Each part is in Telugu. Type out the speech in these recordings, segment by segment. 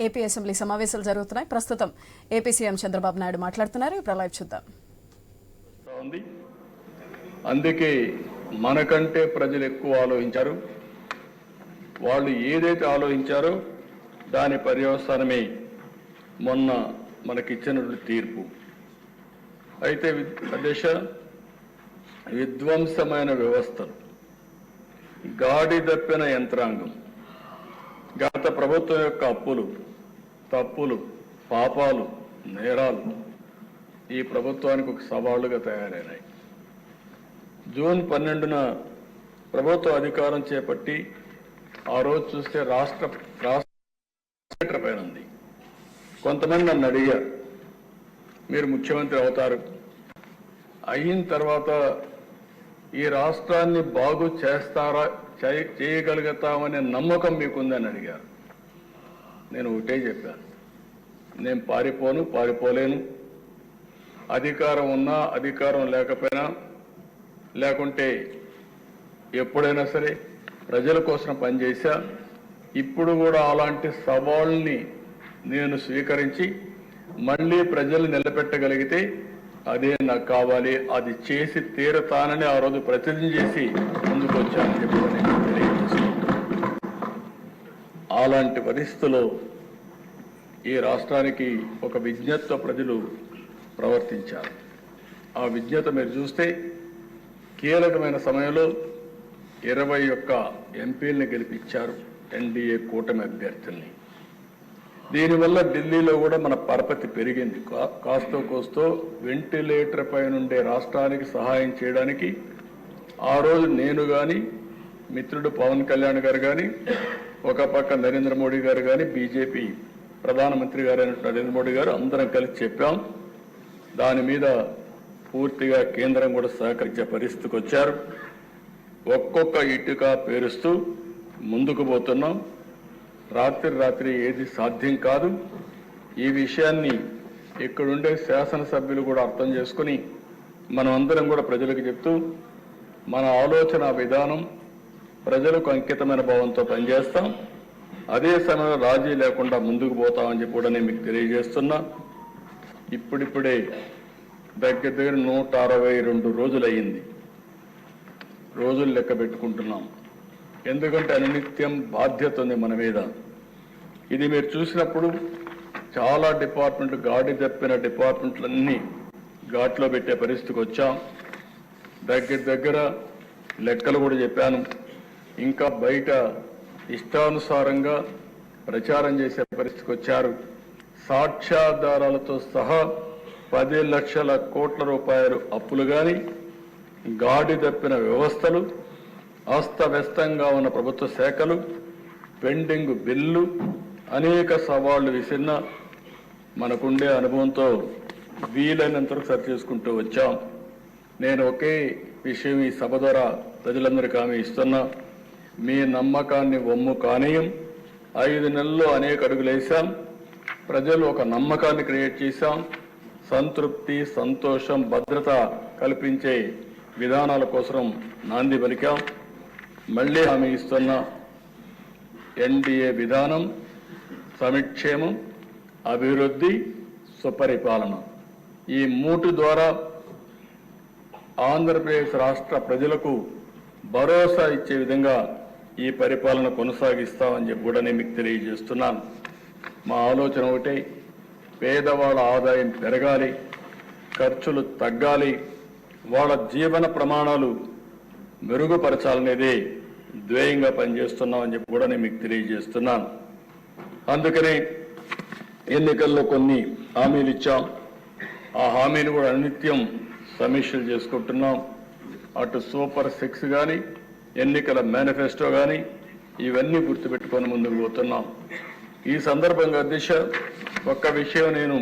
ఏపీ అసెంబ్లీ సమావేశాలు జరుగుతున్నాయి. ప్రస్తుతం ఏపీ సీఎం చంద్రబాబు నాయుడు మాట్లాడుతున్నారు. ఇప్పుడు లైవ్ చూద్దాం. ఉంది అందుకే మనకంటే ప్రజలు ఎక్కువ ఆలోచించారు. వాళ్ళు ఏదైతే ఆలోచించారో దాని పర్యవసానమే మొన్న మనకిచ్చినటువంటి తీర్పు. అయితే వి- దేశ విధ్వంసమైన వ్యవస్థలు గాడి తప్పిన యంత్రాంగం గత ప్రభుత్వం యొక్క అప్పులు తప్పులు పాపాలు నేరాలు ఈ ప్రభుత్వానికి ఒక సవాళ్ళుగా తయారైనాయి. జూన్ పన్నెండున ప్రభుత్వ అధికారం చేపట్టి ఆ రోజు చూస్తే రాష్ట్ర రాష్ట్ర పైన ఉంది. కొంతమంది నన్ను అడిగారు మీరు ముఖ్యమంత్రి అవుతారు. అయిన తర్వాత ఈ రాష్ట్రాన్ని బాగు చేస్తారా చేయ- చేయగలుగుతామనే నమ్మకం మీకుందని అడిగారు. నేను ఒకటే చెప్పాను. నేను పారిపోను పారిపోలేను. అధికారం ఉన్నా అధికారం లేకపోయినా లేకుంటే ఎప్పుడైనా సరే ప్రజల కోసం పనిచేశా ఇప్పుడు కూడా అలాంటి సవాళ్ళని నేను స్వీకరించి మళ్ళీ ప్రజలు నిలబెట్టగలిగితే అదే నాకు కావాలి. అది చేసి తీరతానని ఆ రోజు ప్రతిజ్ఞ చేసి ముందుకు వచ్చానని చెప్పి అలాంటి పరిస్థితుల్లో ఈ రాష్ట్రానికి ఒక విజ్ఞత ప్రజలు ప్రవర్తించారు. ఆ విజ్ఞత మీరు చూస్తే కీలకమైన సమయంలో ఇరవై ఒక్క ఎంపీల్ని గెలిపించారు ఎన్డీఏ కూటమి అభ్యర్థుల్ని. దీనివల్ల ఢిల్లీలో కూడా మన పరపతి పెరిగింది. కా- కాస్తో కోస్తో వెంటిలేటర్ పై నుండే రాష్ట్రానికి సహాయం చేయడానికి ఆ రోజు నేను కానీ మిత్రుడు పవన్ కళ్యాణ్ గారు కానీ ఒక పక్క నరేంద్ర మోడీ గారు కానీ బీజేపీ ప్రధానమంత్రి గారు నరేంద్ర మోడీ గారు అందరం కలిసి చెప్పాం. దాని మీద పూర్తిగా కేంద్రం కూడా సహకరించే పరిస్థితికి వచ్చారు. ఒక్కొక్క ఇటుక పేరుస్తూ ముందుకు పోతున్నాం. రాత్రి రాత్రి ఏది సాధ్యం కాదు. ఈ విషయాన్ని ఇక్కడుండే శాసనసభ్యులు కూడా అర్థం చేసుకుని మనం అందరం కూడా ప్రజలకు చెప్తూ మన ఆలోచన విధానం ప్రజలకు అంకితమైన భావంతో పనిచేస్తాం. అదే సమయంలో రాజీ లేకుండా ముందుకు పోతామని చెప్పి కూడా నేను మీకు తెలియజేస్తున్నా. ఇప్పుడిప్పుడే దగ్గర దగ్గర నూట అరవై రెండు రోజులయ్యింది. రోజులు లెక్క పెట్టుకుంటున్నాం. ఎందుకంటే అనునిత్యం బాధ్యత ఉంది మన మీద. ఇది మీరు చూసినప్పుడు చాలా డిపార్ట్మెంట్లు గాడి తప్పిన డిపార్ట్మెంట్లన్నీ ఘాట్లో పెట్టే పరిస్థితికి వచ్చాం. దగ్గర దగ్గర లెక్కలు కూడా చెప్పాను. ఇంకా బయట ఇష్టానుసారంగా ప్రచారం చేసే పరిస్థితికి వచ్చారు. సాక్ష్యాధారాలతో సహా పది లక్షల కోట్ల రూపాయలు అప్పులు కానీ గాడి తప్పిన వ్యవస్థలు అస్తవ్యస్తంగా ఉన్న ప్రభుత్వ శాఖలు పెండింగ్ బిల్లు అనేక సవాళ్ళు విసిరిన మనకుండే అనుభవంతో వీలైనంత వరకు సరి చేసుకుంటూ వచ్చాం. నేను ఒకే విషయం ఈ సభ ద్వారా ప్రజలందరికీ హామీ ఇస్తున్నా. మీ నమ్మకాన్ని వమ్ము కానీయం ఐదు నెలల్లో అనేక అడుగులు వేసాం ప్రజలు ఒక నమ్మకాన్ని క్రియేట్ చేశాం. సంతృప్తి సంతోషం భద్రత కల్పించే విధానాల కోసం నాంది పలికాం. మళ్ళీ హామీ ఇస్తున్న ఎన్డీఏ విధానం సమిక్షేమం అభివృద్ధి సుపరిపాలన. ఈ మూటు ద్వారా ఆంధ్రప్రదేశ్ రాష్ట్ర ప్రజలకు భరోసా ఇచ్చే విధంగా ఈ పరిపాలన కొనసాగిస్తామని చెప్పి కూడా నేను మీకు తెలియజేస్తున్నాను. మా ఆలోచన ఒకటే పేదవాళ్ళ ఆదాయం పెరగాలి ఖర్చులు తగ్గాలి వాళ్ళ జీవన ప్రమాణాలు మెరుగుపరచాలనేదే ధ్యేయంగా పనిచేస్తున్నామని చెప్పి కూడా నేను మీకు తెలియజేస్తున్నాను. అందుకనే ఎన్నికల్లో కొన్ని హామీలు ఇచ్చాం. ఆ హామీని కూడా అనిత్యం సమీక్షలు చేసుకుంటున్నాం. అటు సూపర్ సిక్స్ కానీ ఎన్నికల మేనిఫెస్టో కానీ ఇవన్నీ గుర్తుపెట్టుకొని ముందుకు పోతున్నాం. ఈ సందర్భంగా దిశ ఒక్క విషయం నేను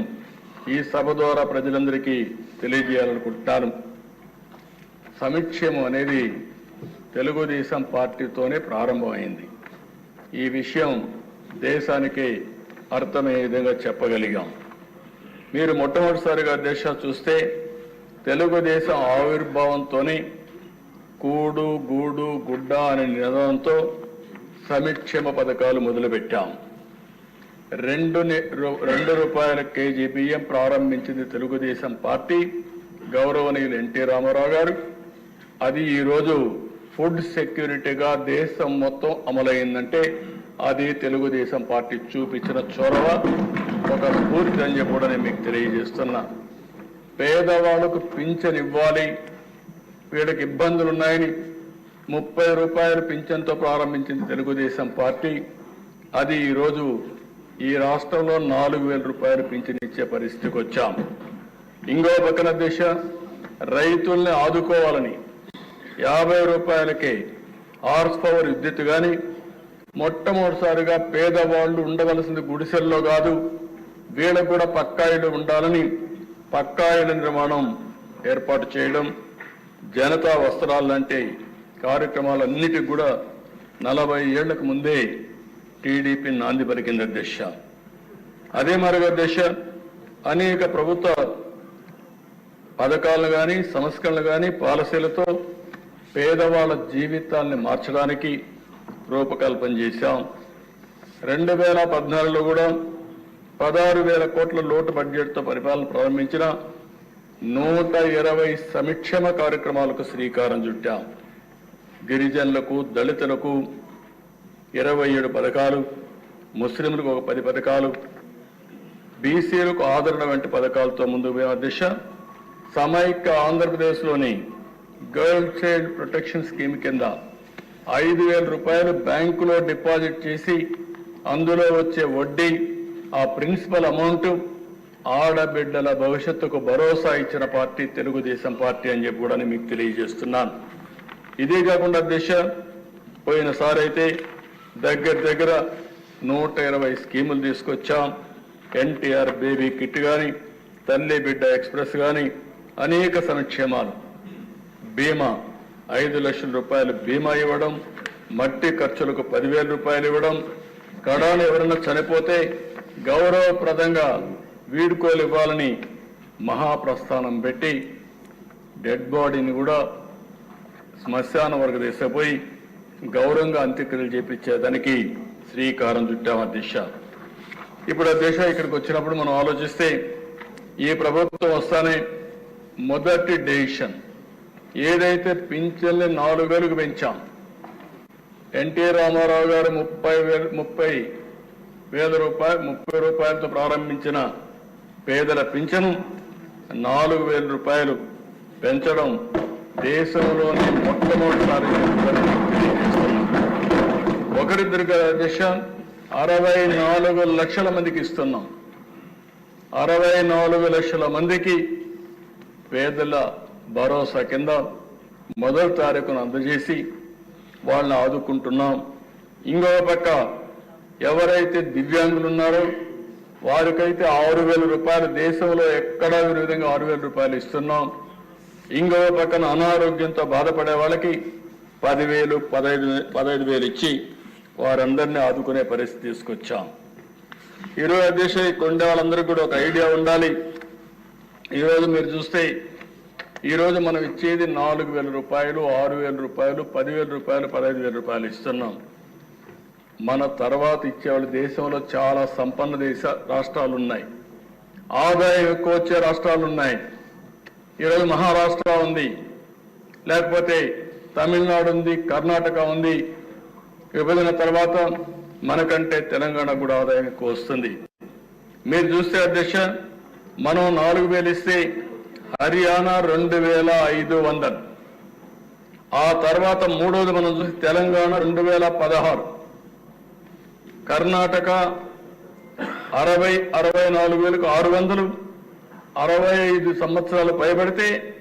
ఈ సభ ద్వారా ప్రజలందరికీ తెలియజేయాలనుకుంటున్నాను. సమిక్షేమం అనేది తెలుగుదేశం పార్టీతోనే ప్రారంభమైంది. ఈ విషయం దేశానికి అర్థమయ్యే విధంగా చెప్పగలిగాం. మీరు మొట్టమొదటిసారిగా దేశ చూస్తే తెలుగుదేశం ఆవిర్భావంతోనే కూడు గూడు గుడ్డ అనే నినాదంతో సమిక్షేమ పథకాలు మొదలుపెట్టాం. రెండు రెండు రూపాయల కేజీ బియ్యం ప్రారంభించింది తెలుగుదేశం పార్టీ గౌరవనీయులు ఎన్టీ రామారావు గారు. అది ఈరోజు ఫుడ్ సెక్యూరిటీగా దేశం మొత్తం అమలైందంటే అది తెలుగుదేశం పార్టీ చూపించిన చొరవ. ఒక స్ఫూర్తి అని చెప్పి కూడా నేను మీకు తెలియజేస్తున్నా. పేదవాళ్ళకు పింఛన్ ఇవ్వాలి. వీళ్ళకి ఇబ్బందులు ఉన్నాయని ముప్పై రూపాయలు పింఛన్తో ప్రారంభించింది తెలుగుదేశం పార్టీ. అది ఈరోజు ఈ రాష్ట్రంలో నాలుగు వేల రూపాయలు పింఛన్ ఇచ్చే పరిస్థితికి వచ్చాం. ఇంకో పక్కన దిశ రైతుల్ని ఆదుకోవాలని యాభై రూపాయలకే హార్స్ పవర్ విద్యుత్ కానీ మొట్టమొదటిసారిగా పేదవాళ్ళు ఉండవలసింది గుడిసెల్లో కాదు వీళ్ళకు కూడా పక్కా ఇళ్ళు ఉండాలని పక్కా ఇళ్ళ నిర్మాణం ఏర్పాటు చేయడం జనతా వస్త్రాలు లాంటి కార్యక్రమాలన్నిటికి కూడా నలభై ఏళ్ళకు ముందే టీడీపీ నాంది పలికింది అధ్యక్ష. అదే మరొక అధ్యక్ష అనేక ప్రభుత్వ పథకాలను కానీ సంస్కరణలు కానీ పాలసీలతో పేదవాళ్ళ జీవితాల్ని మార్చడానికి రూపకల్పన చేశాం. రెండు వేల పద్నాలుగులో కూడా పదహారు వేల కోట్ల లోటు బడ్జెట్తో పరిపాలన ప్రారంభించిన నూట ఇరవై సంక్షేమ కార్యక్రమాలకు శ్రీకారం చుట్టాం. గిరిజనులకు దళితులకు ఇరవై ఏడు పథకాలు ముస్లింలకు ఒక పది పథకాలు బీసీలకు ఆదరణ వంటి పథకాలతో ముందుకు పోయిన దిశ. సమైక్య ఆంధ్రప్రదేశ్లోని గర్ల్ చైల్డ్ ప్రొటెక్షన్ స్కీమ్ కింద ఐదు వేల రూపాయలు బ్యాంకులో డిపాజిట్ చేసి అందులో వచ్చే వడ్డీ ఆ ప్రిన్సిపల్ అమౌంట్ ఆడబిడ్డల భవిష్యత్తుకు భరోసా ఇచ్చిన పార్టీ తెలుగుదేశం పార్టీ అని చెప్పి కూడా మీకు తెలియజేస్తున్నాను. ఇదే కాకుండా దిశ పోయినసారి అయితే దగ్గర దగ్గర నూట ఇరవై స్కీములు తీసుకొచ్చాం. ఎన్టీఆర్ బేబీ కిట్ కానీ తల్లి బిడ్డ ఎక్స్ప్రెస్ కానీ అనేక సంక్షేమాలు. బీమా ఐదు లక్షల రూపాయలు బీమా ఇవ్వడం మట్టి ఖర్చులకు పదివేల రూపాయలు ఇవ్వడం కడాను ఎవరైనా చనిపోతే గౌరవప్రదంగా వీడుకోలు ఇవ్వాలని మహాప్రస్థానం పెట్టి డెడ్ బాడీని కూడా శ్మశాన వర్గ తీసుకుపోయి గౌరవంగా అంత్యక్రియలు చేపించేదానికి శ్రీకారం చుట్టాం అధ్యక్ష ఇప్పుడు అధ్యక్ష ఇక్కడికి వచ్చినప్పుడు మనం ఆలోచిస్తే ఈ ప్రభుత్వం వస్తానే మొదటి డెసిషన్. ఏదైతే పింఛన్ని నాలుగు వేలకు పెంచాం ఎన్టీ రామారావు గారు ముప్పై వేల ముప్పై వేల రూపాయలు ముప్పై రూపాయలతో ప్రారంభించిన పేదల పింఛను నాలుగు వేల రూపాయలు పెంచడం దేశంలోని మొట్టమొదటిసారి ఒకరిద్దరు దిశ అరవై నాలుగు లక్షల మందికి ఇస్తున్నాం. అరవై నాలుగు లక్షల మందికి పేదల భరోసా కింద మొదటి తారీఖును అందజేసి వాళ్ళని ఆదుకుంటున్నాం. ఇంకో పక్క ఎవరైతే దివ్యాంగులు ఉన్నారో వారికైతే ఆరు వేల రూపాయలు దేశంలో ఎక్కడా విధంగా ఆరు వేల రూపాయలు ఇస్తున్నాం. ఇంకో పక్కన అనారోగ్యంతో బాధపడే వాళ్ళకి పదివేలు పదహైదు పదహైదు వేలు ఇచ్చి వారందరినీ ఆదుకునే పరిస్థితి తీసుకొచ్చాం. ఈరోజు అధ్యక్ష కొండే వాళ్ళందరికీ కూడా ఒక ఐడియా ఉండాలి. ఈరోజు మీరు చూస్తే ఈరోజు మనం ఇచ్చేది నాలుగు వేల రూపాయలు ఆరు వేల రూపాయలు పదివేల రూపాయలు పదహైదు వేల రూపాయలు ఇస్తున్నాం. మన తర్వాత ఇచ్చేవాళ్ళు దేశంలో చాలా సంపన్న దేశ రాష్ట్రాలు ఉన్నాయి ఆదాయం ఎక్కువ వచ్చే రాష్ట్రాలు ఉన్నాయి ఈరోజు మహారాష్ట్ర ఉంది. లేకపోతే తమిళనాడు ఉంది కర్ణాటక ఉంది. విభజన తర్వాత మనకంటే తెలంగాణ కూడా ఆదాయం ఎక్కువ వస్తుంది. మీరు చూస్తే అధ్యక్ష మనం నాలుగు వేలు ఇస్తే హర్యానా రెండు వేల ఐదు వందలు. ఆ తర్వాత మూడోది మనం చూస్తే తెలంగాణ రెండు వేల పదహారు. కర్ణాటక అరవై అరవై నాలుగు వేలకు ఆరు వందలు అరవై ఐదు సంవత్సరాలు పైబడితే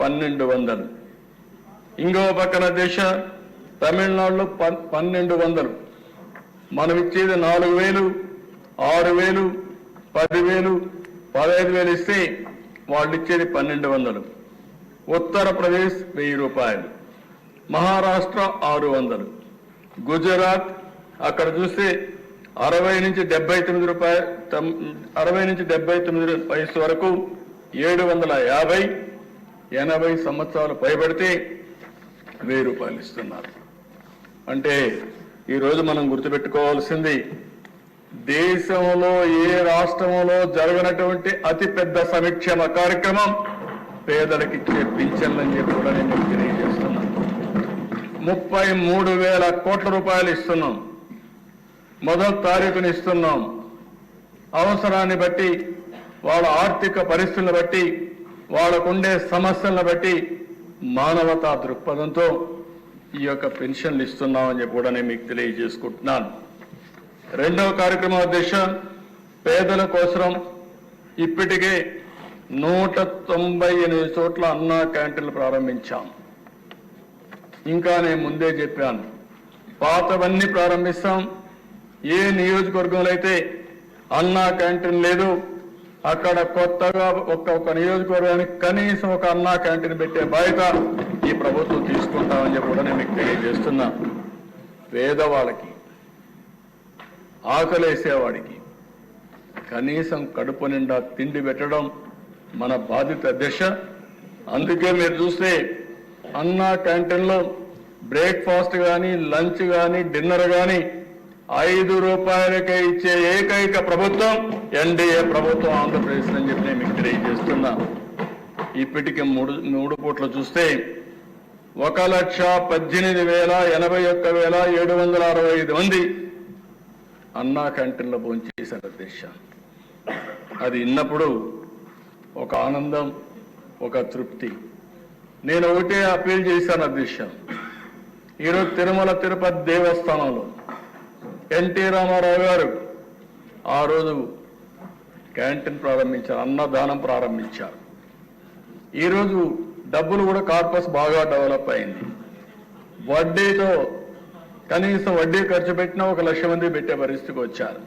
పన్నెండు వందలు. ఇంకో పక్కన దేశ తమిళనాడులో పన్నెండు వందలు. మనం ఇచ్చేది నాలుగు వేలు ఆరు వేలు పదివేలు పదహైదు వేలు ఇస్తే వాళ్ళు ఇచ్చేది పన్నెండు వందలు. ఉత్తరప్రదేశ్ వెయ్యి రూపాయలు. మహారాష్ట్ర ఆరు వందలు. గుజరాత్ అక్కడ చూస్తే అరవై నుంచి డెబ్బై తొమ్మిది రూపాయలు అరవై నుంచి డెబ్బై తొమ్మిది వయసు వరకు ఏడు వందల యాభై ఎనభై సంవత్సరాలు పైబడితే వెయ్యి రూపాయలు ఇస్తున్నారు. అంటే ఈరోజు మనం గుర్తుపెట్టుకోవాల్సింది దేశంలో ఏ రాష్ట్రంలో జరగనటువంటి అతిపెద్ద సంక్షేమ కార్యక్రమం పేదలకు ఇచ్చే పింఛన్లని చెప్పి కూడా నేను తెలియజేస్తున్నాను. ముప్పై మూడు వేల కోట్ల రూపాయలు ఇస్తున్నాం. మొదటి తారీఖుని ఇస్తున్నాం. అవసరాన్ని బట్టి వాళ్ళ ఆర్థిక పరిస్థితులను బట్టి వాళ్ళకుండే సమస్యలను బట్టి మానవతా దృక్పథంతో ఈ యొక్క పెన్షన్లు ఇస్తున్నామని చెప్పి కూడా నేను మీకు తెలియజేసుకుంటున్నాను. రెండవ కార్యక్రమ ఉద్దేశం పేదల కోసం ఇప్పటికే నూట తొంభై ఎనిమిది చోట్ల అన్నా క్యాంటీన్లు ప్రారంభించాం. ఇంకా నేను ముందే చెప్పాను. పాతవన్నీ ప్రారంభిస్తాం. ఏ నియోజకవర్గంలో అయితే అన్నా క్యాంటీన్ లేదు అక్కడ కొత్తగా ఒక్క ఒక నియోజకవర్గానికి కనీసం ఒక అన్నా క్యాంటీన్ పెట్టే బాధ్యత ఈ ప్రభుత్వం తీసుకుంటామని చెప్పి కూడా నేను మీకు తెలియజేస్తున్నా. పేదవాళ్ళకి ఆకలేసేవాడికి కనీసం కడుపు నిండా తిండి పెట్టడం మన బాధ్యత దిశ. అందుకే మీరు చూస్తే అన్నా క్యాంటీన్లో బ్రేక్ఫాస్ట్ కానీ లంచ్ కానీ డిన్నర్ కానీ ఐదు రూపాయలకే ఇచ్చే ఏకైక ప్రభుత్వం ఎన్డీఏ ప్రభుత్వం ఆంధ్రప్రదేశ్ అని చెప్పి నేను మీకు తెలియజేస్తున్నా. ఇప్పటికి మూడు మూడు పూట్లు చూస్తే ఒక లక్ష పద్దెనిమిది వేల ఎనభై ఒక్క వేల ఏడు వందల అరవై ఐదు మంది అన్నా క్యాంటీన్లో భోంచేశారు అధ్యక్ష అది విన్నప్పుడు ఒక ఆనందం ఒక తృప్తి. నేను ఒకటే అప్పీల్ చేశాను అధ్యక్ష ఈరోజు తిరుమల తిరుపతి దేవస్థానంలో ఎన్టీ రామారావు గారు ఆ రోజు క్యాంటీన్ ప్రారంభించారు అన్నదానం ప్రారంభించారు. ఈరోజు డబ్బులు కూడా కార్పస్ బాగా డెవలప్ అయింది. వడ్డీతో కనీసం వడ్డీ ఖర్చు పెట్టినా ఒక లక్ష మంది పెట్టే పరిస్థితికి వచ్చారు.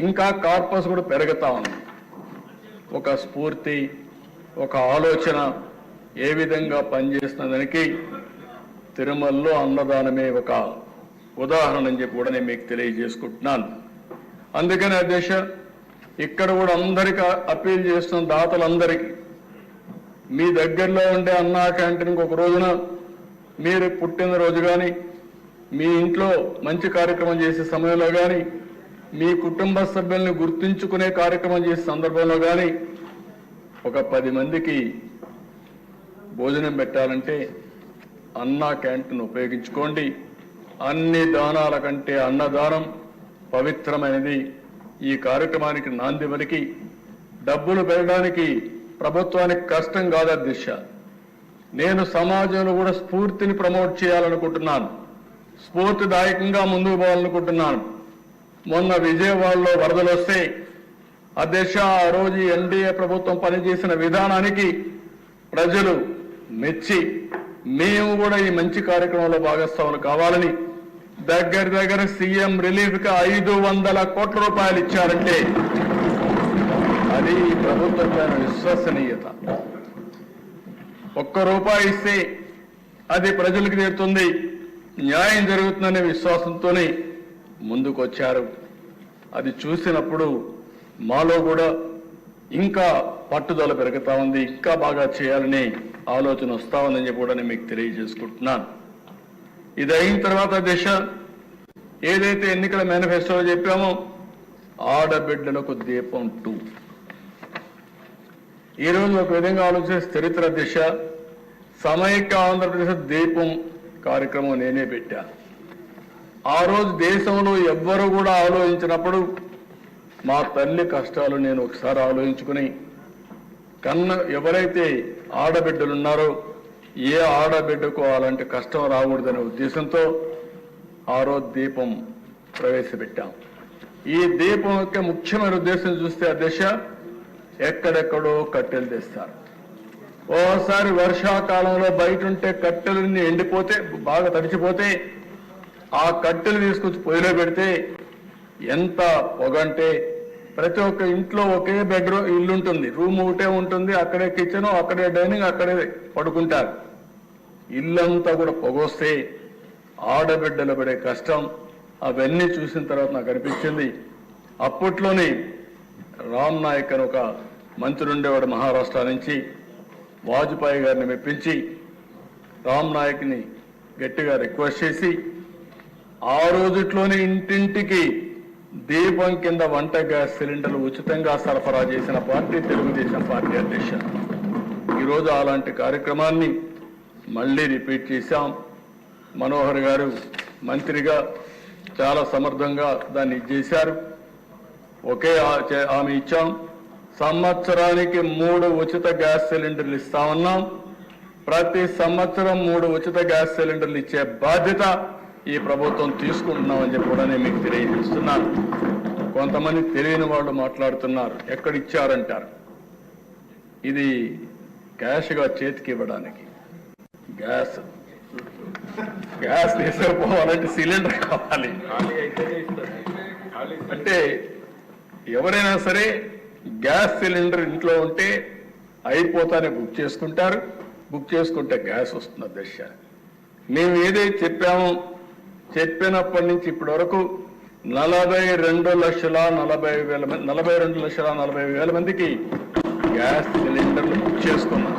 ఇంకా కార్పస్ కూడా పెరుగుతా ఉంది. ఒక స్ఫూర్తి ఒక ఆలోచన ఏ విధంగా పనిచేస్తున్న దానికి తిరుమలలో అన్నదానమే ఒక ఉదాహరణ అని చెప్పి కూడా నేను మీకు తెలియజేసుకుంటున్నాను. అందుకని అధ్యక్ష ఇక్కడ కూడా అందరికీ అప్పీల్ చేస్తున్న దాతలందరికీ మీ దగ్గరలో ఉండే అన్నా క్యాంటీన్కి ఒక రోజున మీరు పుట్టినరోజు కానీ మీ ఇంట్లో మంచి కార్యక్రమం చేసే సమయంలో కానీ మీ కుటుంబ సభ్యుల్ని గుర్తుంచుకునే కార్యక్రమం చేసే సందర్భంలో కానీ ఒక పది మందికి భోజనం పెట్టాలంటే అన్నా క్యాంటీన్ ఉపయోగించుకోండి. అన్ని దానాల కంటే అన్నదానం పవిత్రమైనది. ఈ కార్యక్రమానికి నాంది పలికి డబ్బులు పెరగడానికి ప్రభుత్వానికి కష్టం కాదు దిశ నేను సమాజంలో కూడా స్ఫూర్తిని ప్రమోట్ చేయాలనుకుంటున్నాను. స్ఫూర్తిదాయకంగా ముందుకు పోవాలనుకుంటున్నాను. మొన్న విజయవాడలో వరదలు వస్తే అధ్యక్ష ఆ రోజు ఎన్డీఏ ప్రభుత్వం పనిచేసిన విధానానికి ప్రజలు మెచ్చి మేము కూడా ఈ మంచి కార్యక్రమంలో భాగస్వాములు కావాలని దగ్గర దగ్గర సీఎం రిలీఫ్కి ఐదు వందల కోట్ల రూపాయలు ఇచ్చారంటే అది ఈ ప్రభుత్వం పైన విశ్వసనీయత. ఒక్క రూపాయి ఇస్తే అది ప్రజలకు తీరుతుంది. న్యాయం జరుగుతుందనే విశ్వాసంతోనే ముందుకు వచ్చారు అది చూసినప్పుడు మాలో కూడా ఇంకా పట్టుదల పెరుగుతా ఉంది ఇంకా బాగా చేయాలని ఆలోచన వస్తూ ఉందని చెప్పి కూడా నేను మీకు తెలియజేసుకుంటున్నాను. ఇది అయిన తర్వాత దిశ ఏదైతే ఎన్నికల మేనిఫెస్టోలో చెప్పామో ఆడబిడ్డలకు దీపం టూ. ఈ రోజు ఒక విధంగా ఆలోచిస్తే చరిత్ర దిశ సమైక్య ఆంధ్రప్రదేశ్ దీపం కార్యక్రమం నేనే పెట్టా. ఆ రోజు దేశంలో ఎవ్వరూ కూడా ఆలోచించినప్పుడు మా తల్లి కష్టాలు నేను ఒకసారి ఆలోచించుకుని కన్న ఎవరైతే ఆడబిడ్డలు ఉన్నారో ఏ ఆడబిడ్డకు అలాంటి కష్టం రాకూడదనే ఉద్దేశంతో ఆ రోజు దీపం ప్రవేశపెట్టాం. ఈ దీపం యొక్క ముఖ్యమైన ఉద్దేశం చూస్తే ఆ దిశ ఎక్కడెక్కడో కట్టెలు తెస్తారు. ఓసారి వర్షాకాలంలో బయట ఉంటే కట్టెలన్నీ ఎండిపోతే బాగా తడిచిపోతే ఆ కట్టెలు తీసుకొచ్చి పొయ్యిలో పెడితే ఎంత పొగంటే ప్రతి ఒక్క ఇంట్లో ఒకే బెడ్రూమ్ ఇల్లు ఉంటుంది. రూమ్ ఒకటే ఉంటుంది అక్కడే కిచెన్ అక్కడే డైనింగ్ అక్కడే పడుకుంటారు. ఇల్లంతా కూడా పొగొస్తే ఆడబిడ్డలు పడే కష్టం అవన్నీ చూసిన తర్వాత నాకు అనిపించింది. అప్పట్లోనే రామ్ నాయక్ అని ఒక మంత్రి ఉండేవాడు మహారాష్ట్ర నుంచి వాజ్పేయి గారిని మెప్పించి రామ్ నాయక్ని గట్టిగా రిక్వెస్ట్ చేసి ఆ రోజుట్లోనే ఇంటింటికి దీపం కింద వంట గ్యాస్ సిలిండర్లు ఉచితంగా సరఫరా చేసిన పార్టీ తెలుగుదేశం పార్టీ అధ్యక్షులు ఈరోజు అలాంటి కార్యక్రమాన్ని మళ్ళీ రిపీట్ చేశాం. మనోహర్ గారు మంత్రిగా చాలా సమర్థంగా దాన్ని చేశారు. ఒకే ఆ- చే- ఇచ్చాం. సంవత్సరానికి మూడు ఉచిత గ్యాస్ సిలిండర్లు ఇస్తామన్నాం. ప్రతి సంవత్సరం మూడు ఉచిత గ్యాస్ సిలిండర్లు ఇచ్చే బాధ్యత ఈ ప్రభుత్వం తీసుకుంటున్నామని చెప్పి కూడా నేను మీకు తెలియజేస్తున్నాను. కొంతమంది తెలియని వాళ్ళు మాట్లాడుతున్నారు. ఎక్కడ ఇచ్చారంటారు ఇది క్యాష్గా చేతికి ఇవ్వడానికి. గ్యాస్. గ్యాస్ తీసుకుపోవాలంటే సిలిండర్ కావాలి. అంటే ఎవరైనా సరే గ్యాస్ సిలిండర్ ఇంట్లో ఉంటే అయిపోతానే బుక్ చేసుకుంటారు. బుక్ చేసుకుంటే గ్యాస్ వస్తుంది దశ మేము ఏదైతే చెప్పామో చెప్పినప్పటి నుంచి ఇప్పటి వరకు నలభై రెండు లక్షల నలభై వేల మంది నలభై రెండు లక్షల నలభై వేల మందికి గ్యాస్ సిలిండర్లు బుక్ చేసుకున్నాం.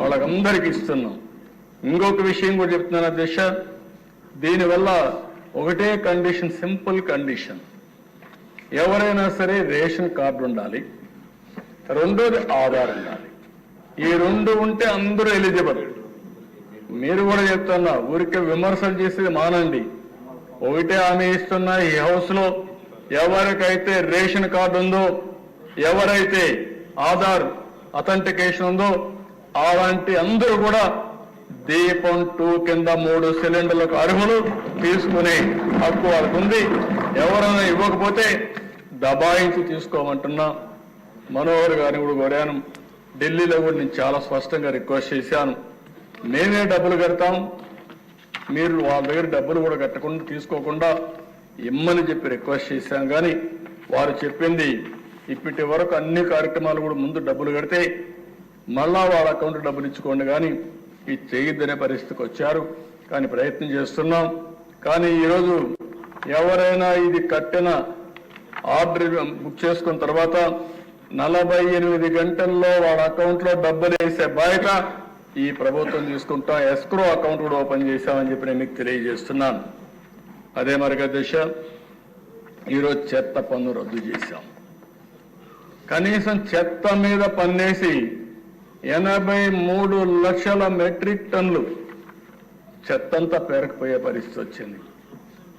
వాళ్ళకందరికి ఇస్తున్నాం. ఇంకొక విషయం కూడా చెప్తున్నాను అధ్యక్ష దీనివల్ల ఒకటే కండిషన్ సింపుల్ కండిషన్. ఎవరైనా సరే రేషన్ కార్డు ఉండాలి. రెండోది ఆధార్ ఉండాలి. ఈ రెండు ఉంటే అందరూ ఎలిజిబుల్. మీరు కూడా చెప్తున్నా ఊరికే విమర్శలు చేసేది మానండి. ఒకటే ఆమె ఇస్తున్న ఈ హౌస్లో ఎవరికైతే రేషన్ కార్డు ఉందో ఎవరైతే ఆధార్ అథెంటికేషన్ ఉందో అలాంటి అందరూ కూడా దీపం టూ కింద మూడు సిలిండర్లకు అర్హులు తీసుకునే హక్కు వాళ్ళకు ఉంది. ఎవరైనా ఇవ్వకపోతే దబాయించి తీసుకోమంటున్నా. మనోహర్ గారిని కూడా కోరాను. ఢిల్లీలో కూడా నేను చాలా స్పష్టంగా రిక్వెస్ట్ చేశాను. మేమే డబ్బులు కడతాం. మీరు వాళ్ళ దగ్గర డబ్బులు కూడా కట్టకుండా తీసుకోకుండా ఇమ్మని చెప్పి రిక్వెస్ట్ చేశాం కానీ వారు చెప్పింది ఇప్పటి వరకు అన్ని కార్యక్రమాలు కూడా ముందు డబ్బులు కడితే మళ్ళా వాళ్ళ అకౌంట్ డబ్బులు ఇచ్చుకోండి కానీ ఇది చేయొద్దనే పరిస్థితికి వచ్చారు. కానీ ప్రయత్నం చేస్తున్నాం. కానీ ఈరోజు ఎవరైనా ఇది కట్టిన ఆర్డర్ బుక్ చేసుకున్న తర్వాత నలభై ఎనిమిది గంటల్లో వాళ్ళ అకౌంట్లో డబ్బులు వేసే బయట ఈ ప్రభుత్వం తీసుకుంటాం ఎస్క్రో అకౌంట్ కూడా ఓపెన్ చేశామని చెప్పి నేను మీకు తెలియజేస్తున్నాను. అదే మరిగా దిశ ఈరోజు చెత్త పన్ను రద్దు చేశాం. కనీసం చెత్త మీద పన్నేసి ఎనభై మూడు లక్షల మెట్రిక్ టన్లు చెత్తంతా పేరకపోయే పరిస్థితి వచ్చింది.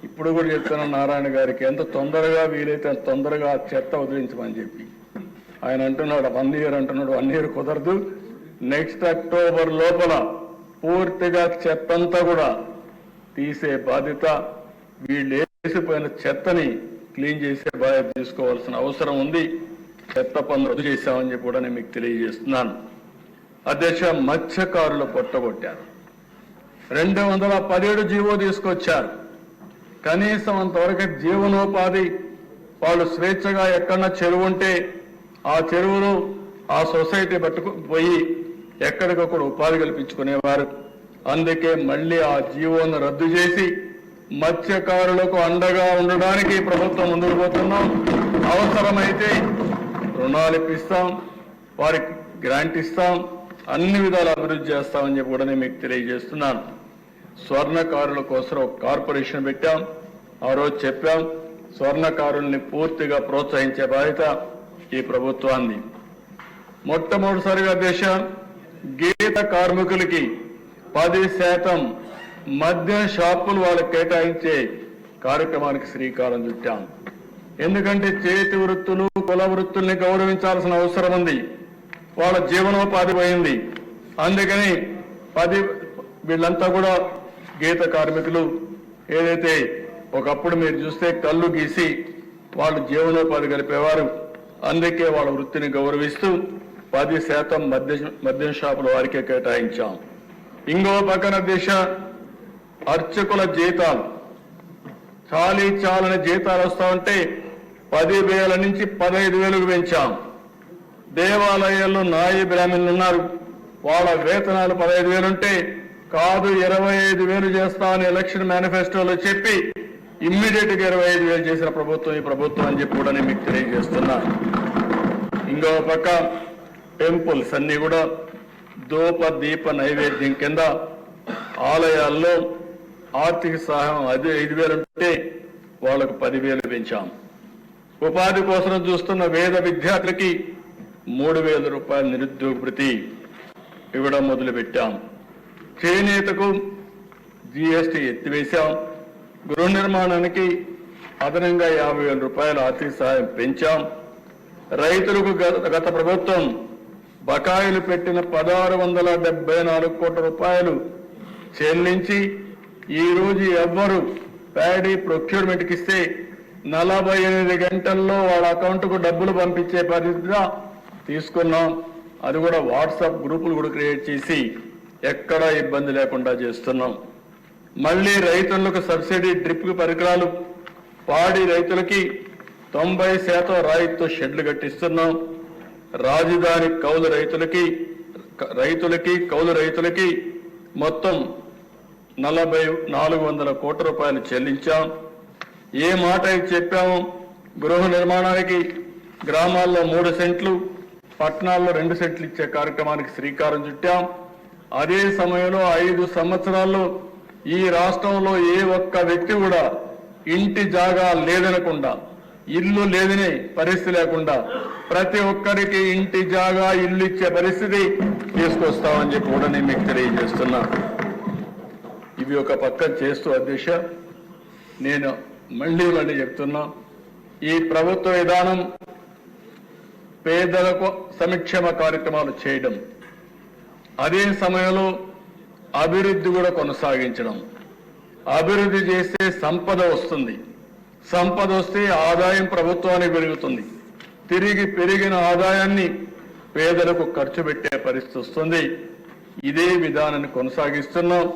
ఇప్పుడు కూడా చెప్తున్నా నారాయణ గారికి ఎంత తొందరగా వీలైతే అంత తొందరగా చెత్త వదిలించమని చెప్పి. ఆయన అంటున్నాడు వన్ ఇయర్ అంటున్నాడు వన్ ఇయర్ కుదరదు. నెక్స్ట్ అక్టోబర్ లోపల పూర్తిగా చెత్తంతా కూడా తీసే బాధ్యత వీళ్ళు వేసిపోయిన చెత్తని క్లీన్ చేసే బాధ్యత తీసుకోవాల్సిన అవసరం ఉంది. చెత్త పనులు రద్దు చేశామని చెప్పి కూడా నేను మీకు తెలియజేస్తున్నాను. అధ్యక్ష మత్స్యకారులు పొట్టగొట్టారు రెండు వందల పదిహేడు జీవో తీసుకొచ్చారు. కనీసం అంతవరకు జీవనోపాధి వాళ్ళు స్వేచ్ఛగా ఎక్కడన్నా చెరువు ఉంటే ఆ చెరువులు ఆ సొసైటీ పట్టుకు పోయి ఎక్కడికక్కడ ఉపాధి కల్పించుకునేవారు. అందుకే మళ్ళీ ఆ జీవోను రద్దు చేసి మత్స్యకారులకు అండగా ఉండడానికి ప్రభుత్వం ముందుకు పోతున్నాం. అవసరమైతే రుణాలు ఇప్పిస్తాం వారికి గ్రాంట్ ఇస్తాం అన్ని విధాలు అభివృద్ధి చేస్తామని చెప్పి కూడా నేను మీకు తెలియజేస్తున్నాను. స్వర్ణకారుల కోసం ఒక కార్పొరేషన్ పెట్టాం ఆ రోజు చెప్పాం స్వర్ణకారుల్ని పూర్తిగా ప్రోత్సహించే బాధ్యత ఈ ప్రభుత్వాన్ని మొట్టమొదటిసారిగా దేశ గీత కార్మికులకి పది శాతం మద్యం షాపులు వాళ్ళకి కేటాయించే కార్యక్రమానికి శ్రీకారం చుట్టాం. ఎందుకంటే చేతి వృత్తులు కుల వృత్తుల్ని గౌరవించాల్సిన అవసరం ఉంది. వాళ్ళ జీవనోపాధి పోయింది. అందుకని పది వీళ్ళంతా కూడా గీత కార్మికులు ఏదైతే ఒకప్పుడు మీరు చూస్తే కళ్ళు గీసి వాళ్ళు జీవనోపాధి గడిపేవారు. అందుకే వాళ్ళ వృత్తిని గౌరవిస్తూ పది శాతం మద్యం మద్యం షాపుల వారికే కేటాయించాం. ఇంకో పక్కన దిశ అర్చకుల జీతాలు. చాలీ చాలని జీతాలు వస్తా ఉంటే పది వేల నుంచి పదహైదు వేలకు పెంచాం. దేవాలయాల్లో నాయి బ్రాహ్మణులు ఉన్నారు. వాళ్ళ వేతనాలు పదహైదు వేలుంటే కాదు ఇరవై ఐదు వేలు చేస్తామని ఎలక్షన్ మేనిఫెస్టోలో చెప్పి ఇమ్మీడియట్గా ఇరవై ఐదు వేలు చేసిన ప్రభుత్వం ఈ ప్రభుత్వం అని చెప్పి కూడా నేను మీకు తెలియజేస్తున్నా. ఇంకో పక్క టెంపుల్స్ అన్నీ కూడా ధూప దీప నైవేద్యం కింద ఆలయాల్లో ఆర్థిక సహాయం అది ఐదు వేలు ఉంటే వాళ్ళకు పదివేలు పెంచాం ఉపాధి కోసం చూస్తున్న వేద విద్యార్థులకి మూడు వేల రూపాయల నిరుద్యోగ ప్రతి ఇవ్వడం మొదలుపెట్టాం. చేనేతకు జిఎస్టి ఎత్తివేశాం. గృహ నిర్మాణానికి అదనంగా యాభై వేల రూపాయల ఆర్థిక సహాయం పెంచాం. రైతులకు గత గత ప్రభుత్వం బకాయిలు పెట్టిన పదహారు వందల డెబ్బై నాలుగు కోట్ల రూపాయలు చెల్లించి ఈరోజు ఎవ్వరు ప్యాడీ ప్రొక్యూర్మెంట్కి ఇస్తే నలభై ఎనిమిది గంటల్లో వాళ్ళ అకౌంట్కు డబ్బులు పంపించే పరిస్థితిగా తీసుకున్నాం. అది కూడా వాట్సాప్ గ్రూపులు కూడా క్రియేట్ చేసి ఎక్కడా ఇబ్బంది లేకుండా చేస్తున్నాం. మళ్ళీ రైతులకు సబ్సిడీ డ్రిప్ పరికరాలు పాడి రైతులకి తొంభై శాతం రాయితీతో షెడ్లు కట్టిస్తున్నాం. రాజధాని కౌలు రైతులకి రైతులకి కౌలు రైతులకి మొత్తం నలభై నాలుగు వందల కోట్ల రూపాయలు చెల్లించాం. ఏ మాట అయితే గృహ నిర్మాణానికి గ్రామాల్లో మూడు సెంట్లు పట్టణాల్లో రెండు సెంట్లు ఇచ్చే కార్యక్రమానికి శ్రీకారం చుట్టాం. అదే సమయంలో ఐదు సంవత్సరాల్లో ఈ రాష్ట్రంలో ఏ ఒక్క వ్యక్తి కూడా ఇంటి జాగా లేదనకుండా ఇల్లు లేదని పరిస్థితి లేకుండా ప్రతి ఒక్కరికి ఇంటి జాగా ఇల్లు ఇచ్చే పరిస్థితి తీసుకొస్తామని చెప్పి కూడా నేను మీకు తెలియజేస్తున్నా. ఇవి ఒక పక్క చేస్తూ అధ్యక్ష నేను మళ్ళీ మళ్ళీ చెప్తున్నా. ఈ ప్రభుత్వ విధానం పేదలకు సంక్షేమ కార్యక్రమాలు చేయడం అదే సమయంలో అభివృద్ధి కూడా కొనసాగించడం. అభివృద్ధి చేస్తే సంపద వస్తుంది. సంపద వస్తే ఆదాయం ప్రభుత్వానికి పెరుగుతుంది. తిరిగి పెరిగిన ఆదాయాన్ని పేదలకు ఖర్చు పెట్టే పరిస్థితి వస్తుంది. ఇదే విధానాన్ని కొనసాగిస్తున్నాం.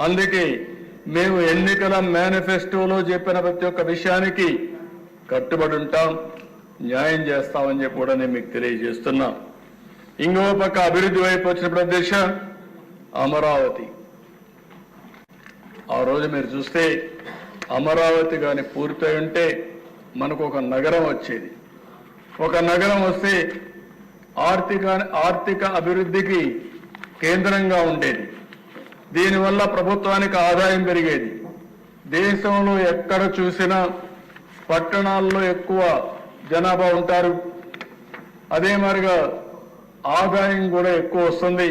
అందుకే మేము ఎన్నికల మేనిఫెస్టోలో చెప్పిన ప్రతి ఒక్క విషయానికి కట్టుబడి ఉంటాం. న్యాయం చేస్తామని చెప్పి కూడా నేను మీకు తెలియజేస్తున్నా. ఇంకో పక్క అభివృద్ధి వైపు వచ్చిన ప్రదేశం అమరావతి. ఆ రోజు మీరు చూస్తే అమరావతి కానీ పూర్తయి ఉంటే మనకు ఒక నగరం వచ్చేది. ఒక నగరం వస్తే ఆర్థిక ఆర్థిక అభివృద్ధికి కేంద్రంగా ఉండేది. దీనివల్ల ప్రభుత్వానికి ఆదాయం పెరిగేది. దేశంలో ఎక్కడ చూసినా పట్టణాల్లో ఎక్కువ జనాభా ఉంటారు. అదే మరిగా ఆదాయం కూడా ఎక్కువ వస్తుంది.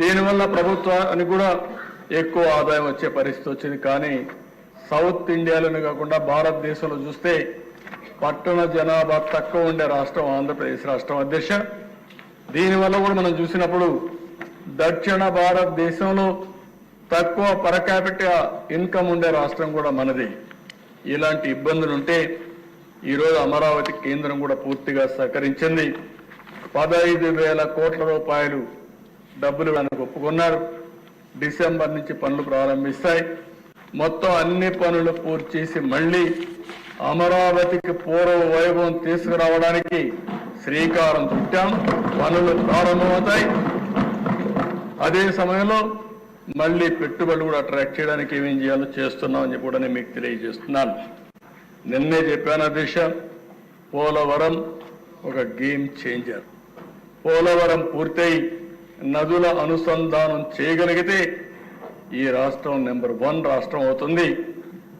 దీనివల్ల ప్రభుత్వానికి కూడా ఎక్కువ ఆదాయం వచ్చే పరిస్థితి వచ్చింది. కానీ సౌత్ ఇండియాలోనే కాకుండా భారతదేశంలో చూస్తే పట్టణ జనాభా తక్కువ ఉండే రాష్ట్రం ఆంధ్రప్రదేశ్ రాష్ట్రం అధ్యక్ష. దీనివల్ల కూడా మనం చూసినప్పుడు దక్షిణ భారతదేశంలో తక్కువ పరకాపిట ఇన్కమ్ ఉండే రాష్ట్రం కూడా మనది. ఇలాంటి ఇబ్బందులు ఉంటే ఈరోజు అమరావతి కేంద్రం కూడా పూర్తిగా సహకరించింది. పదహైదు వేల కోట్ల రూపాయలు డబ్బులు వెనక ఒప్పుకున్నారు. డిసెంబర్ నుంచి పనులు ప్రారంభిస్తాయి. మొత్తం అన్ని పనులు పూర్తి చేసి మళ్ళీ అమరావతికి పూర్వ వైభవం తీసుకురావడానికి శ్రీకారం చుట్టాం పనులు ప్రారంభమవుతాయి. అదే సమయంలో మళ్ళీ పెట్టుబడులు కూడా అట్రాక్ట్ చేయడానికి ఏమేం చేయాలో చేస్తున్నాం అని కూడా నేను మీకు తెలియజేస్తున్నాను. నిన్నే చెప్పాను అధ్యక్ష పోలవరం ఒక గేమ్ చేంజర్. పోలవరం పూర్తయి నదుల అనుసంధానం చేయగలిగితే ఈ రాష్ట్రం నెంబర్ వన్ రాష్ట్రం అవుతుంది.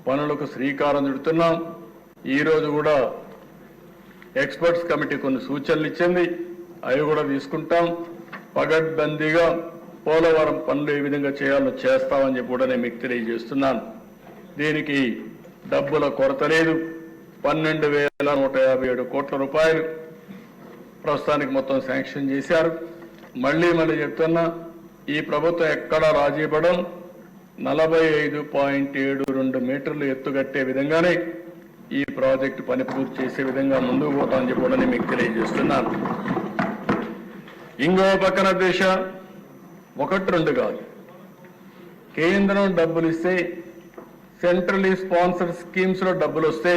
పనులకు శ్రీకారం చుడుతున్నాం. ఈరోజు కూడా ఎక్స్పర్ట్స్ కమిటీ కొన్ని సూచనలు ఇచ్చింది. అవి కూడా తీసుకుంటాం. పగడ్బందీగా పోలవరం పనులు ఏ విధంగా చేయాలో చేస్తామని చెప్పి కూడా నేను మీకు తెలియజేస్తున్నాను. దీనికి డబ్బుల కొరత లేదు. పన్నెండు వేల నూట యాభై ఏడు కోట్ల రూపాయలు ప్రస్తుతానికి మొత్తం శాంక్షన్ చేశారు. మళ్ళీ మళ్ళీ చెప్తున్నా ఈ ప్రభుత్వం ఎక్కడా రాజీ పడం నలభై ఐదు పాయింట్ ఏడు రెండు మీటర్లు ఎత్తుగట్టే విధంగానే ఈ ప్రాజెక్టు పని పూర్తి చేసే విధంగా ముందుకు పోతామని చెప్పి నేను మీకు తెలియజేస్తున్నాను. ఇంకో పక్కన దేశ ఒకటి రెండు కాదు. కేంద్రం డబ్బులు ఇస్తే సెంట్రల్ స్పాన్సర్ స్కీమ్స్లో డబ్బులు వస్తే